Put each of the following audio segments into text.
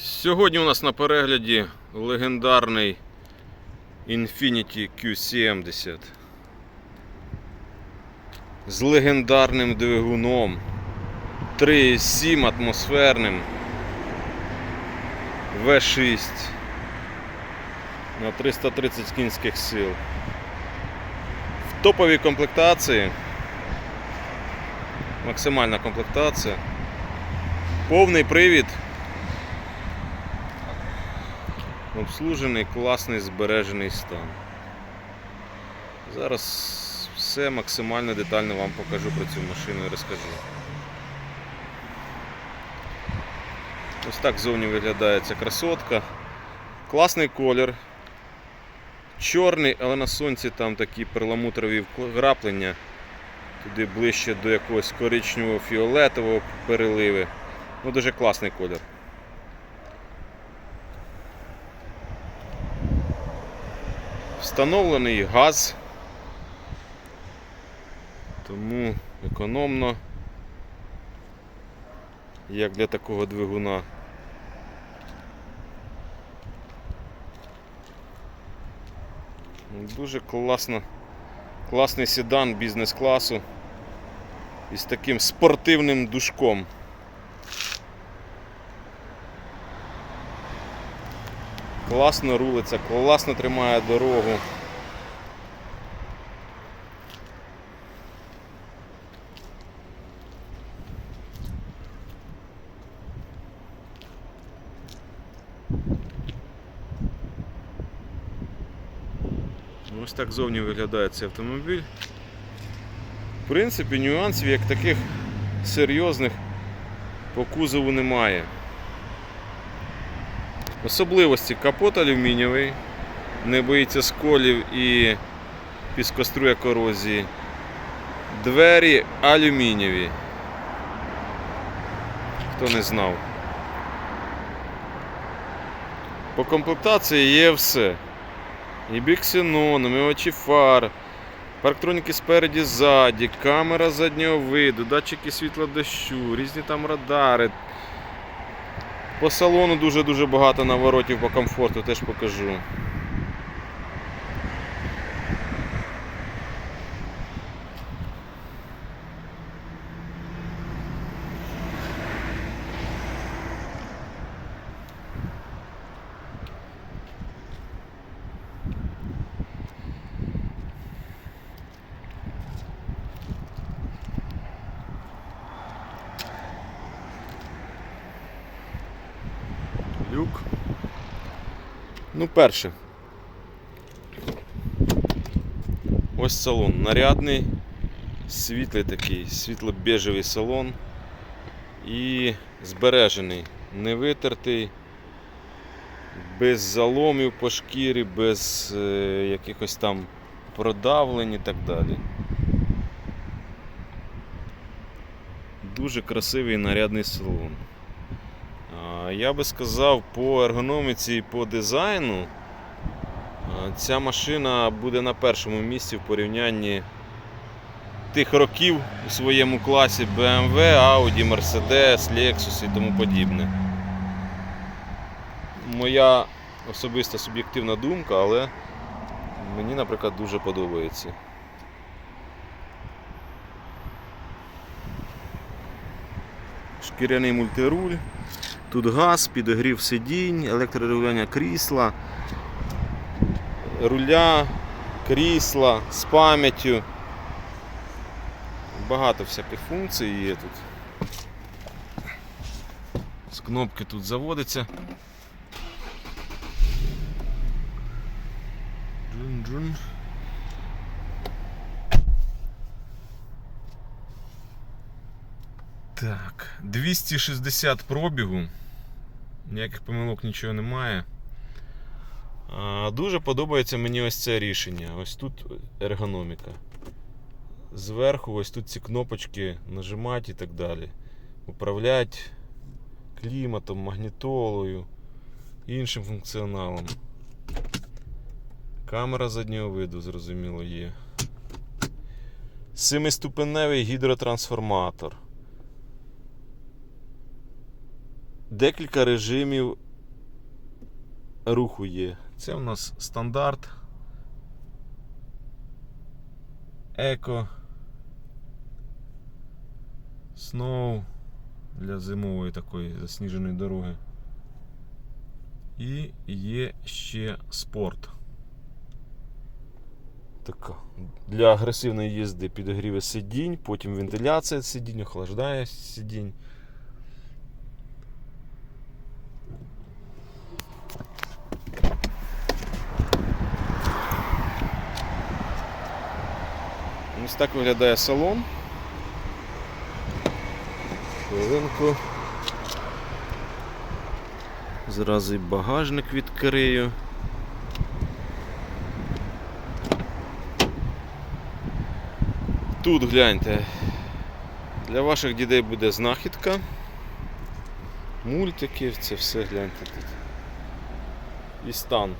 Сьогодні у нас на перегляді легендарний Infiniti Q70 з легендарним двигуном 3,7 атмосферним V6 на 330 кінських сил. В топовій комплектації максимальна комплектація, повний привід. Обслужений, класний збережений стан. Зараз все максимально детально вам покажу про цю машину і розкажу. Ось так зовні виглядає ця красотка. Класний колір. Чорний, але на сонці там такі перламутрові вкраплення. Туди ближче до якогось коричневого фіолетового переливи. Ну, дуже класний колір. Встановлений газ, тому економно, як для такого двигуна. Дуже класно, класний седан бізнес-класу із таким спортивним душком. Класно рулиться, класно тримає дорогу. Ось так зовні виглядає цей автомобіль. В принципі, нюансів як таких серйозних по кузову немає. Особливості капот алюмінієвий, не боїться сколів і піскоструя корозії. Двері алюмінієві. Хто не знав. По комплектації є все. І біксенон, омивачі фар, парктроніки спереді ззаді, камера заднього виду, датчики світла дощу, різні там радари. По салону дуже-дуже багато наворотів по комфорту, теж покажу. Люк. Ну, перше. Ось салон. Нарядний, світлий такий, світло-бежевий салон і збережений, не витертий, без заломів по шкірі, без е, якихось там продавлень і так далі. Дуже красивий нарядний салон. Я би сказав, по ергономіці і по дизайну ця машина буде на першому місці в порівнянні тих років у своєму класі BMW, Audi, Mercedes, Lexus і тому подібне. Моя особиста суб'єктивна думка, але мені, наприклад, дуже подобається. Шкіряний мультируль. Тут газ, підогрів сидінь, електрорегулювання крісла, руля, крісла з пам'яттю. Багато всяких функцій є тут. З кнопки тут заводиться. Джун-джун. Так, 260 пробігу. Ніяких помилок нічого немає. Дуже подобається мені ось це рішення. Ось тут ергономіка. Зверху ось тут ці кнопочки нажимати і так далі. Управляти кліматом, магнітолою, іншим функціоналом. Камера заднього виду, зрозуміло, є. Семиступеневий гідротрансформатор. Декілька режимів руху є. Це у нас стандарт. Еко. Сноу для зимової такої засніженої дороги. І є ще спорт. Така. Для агресивної їзди підогріви сидінь, потім вентиляція сидінь, охлаждає сидінь. Ось так виглядає салон. Хвилинку. Зразу і багажник відкрию. Тут гляньте. Для ваших дітей буде знахідка. Мультики, це все гляньте тут. І стан.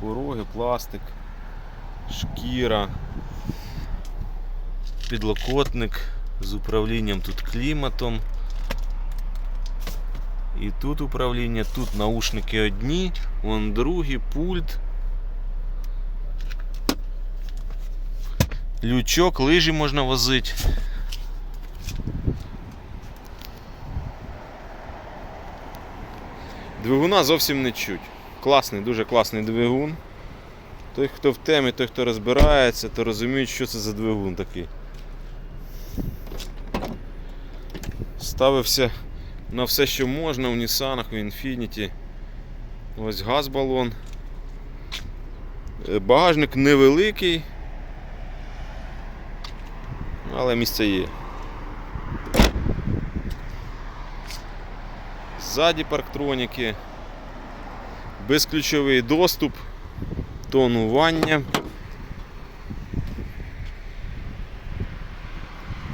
Пороги, пластик, шкіра, підлокотник з управлінням тут кліматом. І тут управління, тут наушники одні, вон другий, пульт. Лючок, лижі можна возити. Двигуна зовсім не чуть. Класний, дуже класний двигун. Той, хто в темі, той, хто розбирається, то розуміють, що це за двигун такий. Ставився на все, що можна в Нісанах, в Infiniti. Ось газ балон. Е, Багажник невеликий, але місце є. Ззаді парктроніки, безключовий доступ, тонування.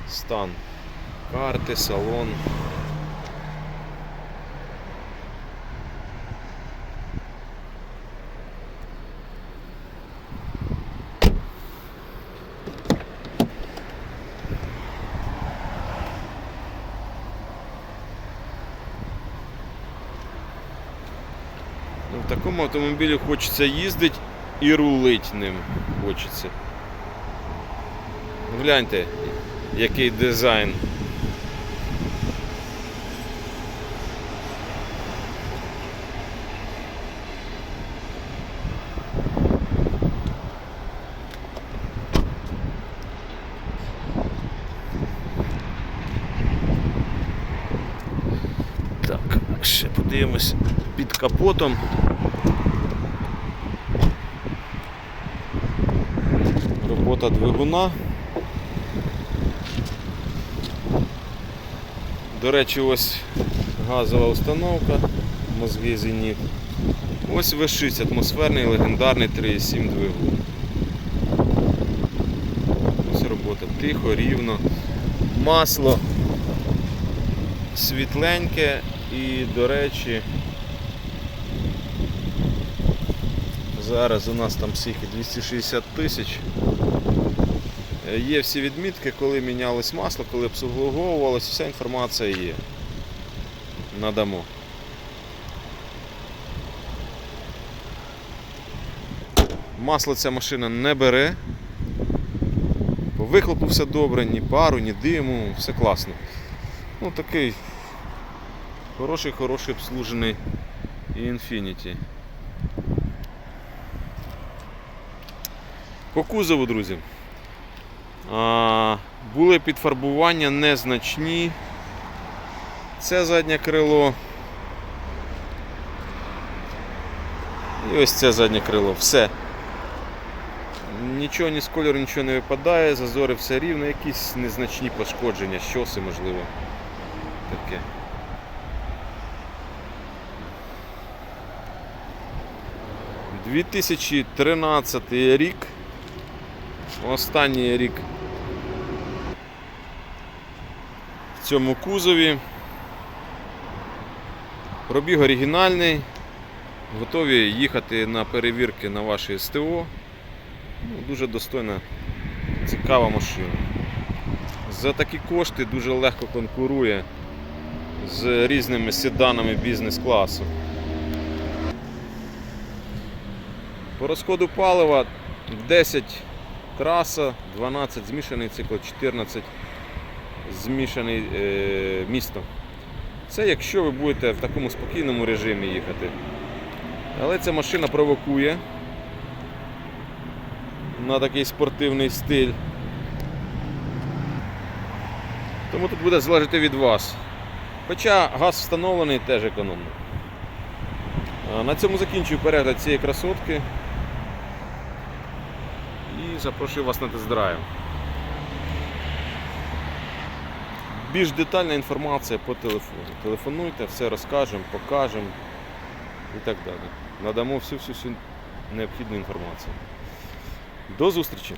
Стан карти, салон. Ну, В такому автомобілі хочеться їздити і рулить ним хочеться. Гляньте, який дизайн. Так, ще подивимось під капотом. Робота двигуна. До речі, ось газова установка, мозги Зеніт. Ось V6 атмосферний легендарний 3,7 двигун. Ось робота тихо, рівно. Масло світленьке і, до речі, зараз у нас там скільки 260 тисяч. Є всі відмітки, коли мінялось масло, коли обслуговувалось, вся інформація є. Надамо. Масло ця машина не бере. Все добре, ні пару, ні диму, все класно. Ну такий хороший, хороший обслужений Infiniti. По кузову, друзі. А, були підфарбування незначні. Це заднє крило. І ось це заднє крило. Все. Нічого ні з кольору, нічого не випадає, зазори все рівно, якісь незначні пошкодження, щоси можливо. Таке. – 2013 рік. Останній рік в цьому кузові. Пробіг оригінальний. Готові їхати на перевірки на ваше СТО. Ну, дуже достойна, цікава машина. За такі кошти дуже легко конкурує з різними седанами бізнес-класу. По розходу палива 10 траса, 12 змішаний цикл, 14 змішаний е, місто. Це якщо ви будете в такому спокійному режимі їхати. Але ця машина провокує на такий спортивний стиль. Тому тут буде залежати від вас. Хоча газ встановлений теж економно. На цьому закінчую перегляд цієї красотки. Запрошую вас на тест-драйв. Більш детальна інформація по телефону. Телефонуйте, все розкажемо, покажемо і так далі. Надамо всю всю, всю необхідну інформацію. До зустрічі!